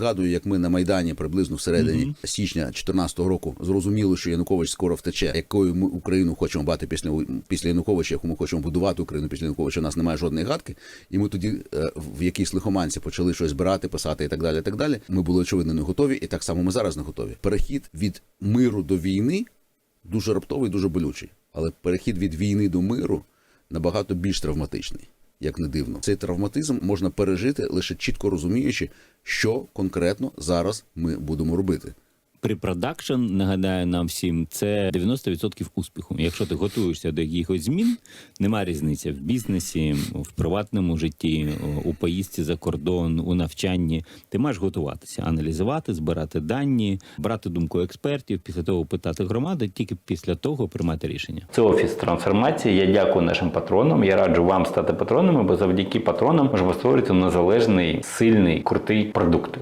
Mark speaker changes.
Speaker 1: згадую, як ми на майдані приблизно всередині січня 2014 року зрозуміли, що Янукович скоро втече, якою ми Україну хочемо бати після після Януковича, яку ми хочемо будувати Україну після Януковича. У нас немає жодної гадки, і ми тоді е, в якійсь лихоманці почали щось збирати, писати і так далі. і Так далі. Ми були очевидно не готові, і так само ми зараз не готові. Перехід від миру до війни дуже раптовий, дуже болючий. Але перехід від війни до миру набагато більш травматичний, як не дивно. Цей травматизм можна пережити лише чітко розуміючи, що конкретно зараз ми будемо робити.
Speaker 2: Pre-production, нагадаю нам всім, це 90% успіху. Якщо ти готуєшся до якихось змін, нема різниці в бізнесі, в приватному житті, у поїздці за кордон, у навчанні. Ти маєш готуватися, аналізувати, збирати дані, брати думку експертів, після того питати громади, тільки після того приймати рішення. Це офіс трансформації. Я дякую нашим патронам. Я раджу вам стати патронами, бо завдяки патронам можемо створити незалежний, сильний, крутий продукт.